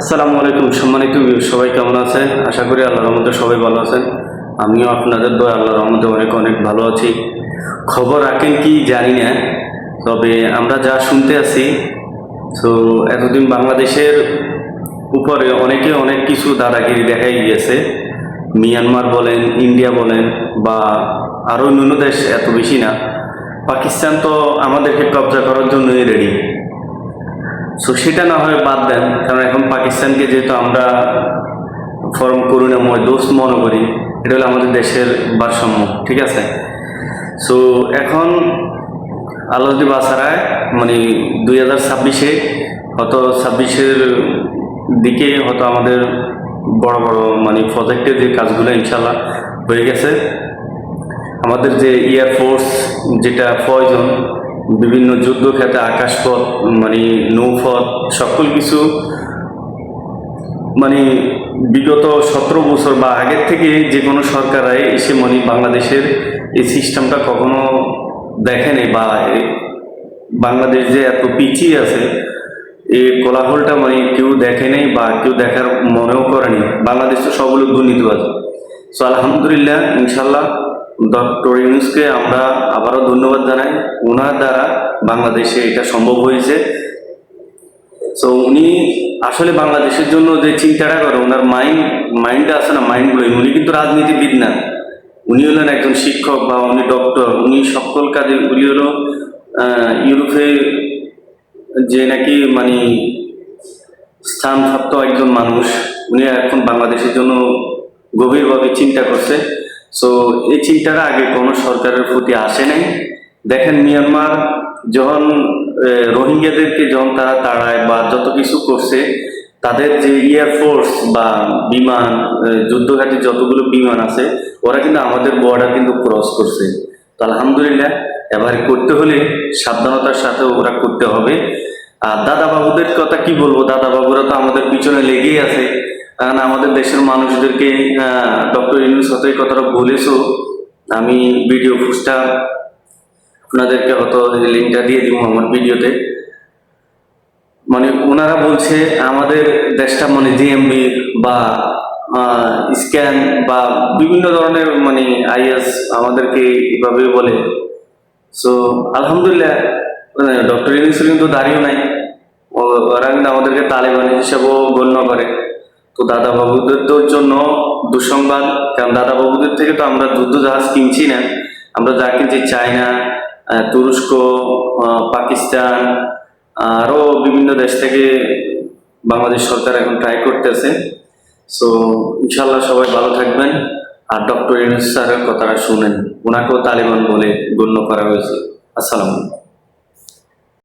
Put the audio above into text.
আসসালামু আলাইকুম, সম্মানিত সবাই কেমন আছেন? আশা করি আল্লাহর রহমতে সবাই ভালো আছেন। আমিও আপনাদের দোয়া, আল্লাহর রহমতে অনেক অনেক ভালো আছি। খবর রাখেন কি জানি না, তবে আমরা যা শুনতে আছি, তো এতদিন বাংলাদেশের উপরে অনেকে অনেক কিছু দাদাগিরি দেখাই গিয়েছে। মিয়ানমার বলেন, ইন্ডিয়া বলেন, বা আরও অন্যান্য দেশ এত বেশি না। পাকিস্তান তো আমাদেরকে কবজা করার জন্যই রেডি সো সেটা না হয় বাদ দেন, কারণ এখন পাকিস্তানকে যেহেতু আমরা ফরম করুণাময় দোষ মনে করি, এটা হলো আমাদের দেশের ভারসাম্য, ঠিক আছে? সো এখন আল্লাহ যদি বাসারায় মানে দুই হাজার ছাব্বিশে, হয়তো ছাব্বিশের দিকে হয়তো আমাদের বড় বড় মানে প্রজেক্টের যে কাজগুলো ইনশাল্লাহ হয়ে গেছে, আমাদের যে এয়ারফোর্স যেটা প্রয়োজন বিভিন্ন যুদ্ধক্ষেত্রে আকাশপথ মানে নৌপথ, সকল কিছু মানে বিগত সতেরো বছর বা আগের থেকে যে কোনো সরকারাই এসে মানে বাংলাদেশের এই সিস্টেমটা কখনো দেখেনি বা বাংলাদেশ যে এত পিছিয়ে আছে এই কোলাহলটা মানে কেউ দেখে নেই বা কেউ দেখার মনেও করেনি বাংলাদেশ তো সবগুলো দুর্নীতিবাজ। সো আলহামদুলিল্লাহ, ইনশাল্লাহ ডক্টর ইউনুসকে আমরা আবারও ধন্যবাদ জানাই। ওনার দ্বারা বাংলাদেশে এটা সম্ভব হয়েছে। সো উনি আসলে বাংলাদেশের জন্য যে চিন্তাটা করে ওনার মাইন্ড মাইন্ডটা আছে না মাইন্ড ব্লোয়িং উনি কিন্তু রাজনীতিবিদ না। উনি হলেন একজন শিক্ষক বা উনি ডক্টর উনি সকল কাজে, উনি হলো ইউরোপে যে নাকি মানে স্থানপ্রাপ্ত একজন মানুষ, উনি এখন বাংলাদেশের জন্য গভীরভাবে চিন্তা করছে। সো এই চিন্তাটা আগে কোনো সরকারের প্রতি আসে নাই। দেখেন মিয়ানমার, যখন রোহিঙ্গাদেরকে যখন তারা তাড়ায় বা যত কিছু করছে, তাদের যে এয়ারফোর্স বা বিমান যুদ্ধঘাটে যতগুলো বিমান আছে, ওরা কিন্তু আমাদের বর্ডার কিন্তু ক্রস করছে। তো আলহামদুলিল্লাহ, এবার করতে হলে সাবধানতার সাথে ওরা করতে হবে। আর দাদা বাবুদের কথা কি বলব? দাদা বাবুরা তো আমাদের পিছনে লেগেই আছে। কারণ আমাদের দেশের মানুষদেরকে ডক্টর ইউনুস হয়তো কথাটা বলেছ। আমি ভিডিও পোস্টটা আপনাদেরকে হয়তো লিঙ্কটা দিয়ে দিব আমার ভিডিওতে মানে ওনারা বলছে, আমাদের দেশটা মানে জিএমবি বা স্ক্যান বা বিভিন্ন ধরনের মানে আইএস আমাদেরকে এভাবে বলে। সো আলহামদুলিল্লাহ ডক্টর ইউনুস কিন্তু দাঁড়িয়েও নাই। ওরা কিন্তু আমাদেরকে তালেবান হিসাবেও গণ্য করে। তো দাদা বাবুদের তোর জন্য দুঃসংবাদ, কারণ দাদা বাবুদের থেকে তো আমরা যুদ্ধ জাহাজ কিনছি না। আমরা যা কিনছি চায়না তুরস্ক পাকিস্তান, আরও বিভিন্ন দেশ থেকে বাংলাদেশ সরকার এখন ট্রাই করতেছে। সো ইনশাল্লাহ সবাই ভালো থাকবেন। আর ডক্টর ইউনুস স্যারের কথাটা শুনেন। ওনাকেও তালিবান বলে গণ্য করা হয়েছে। আসসালামু আলাইকুম।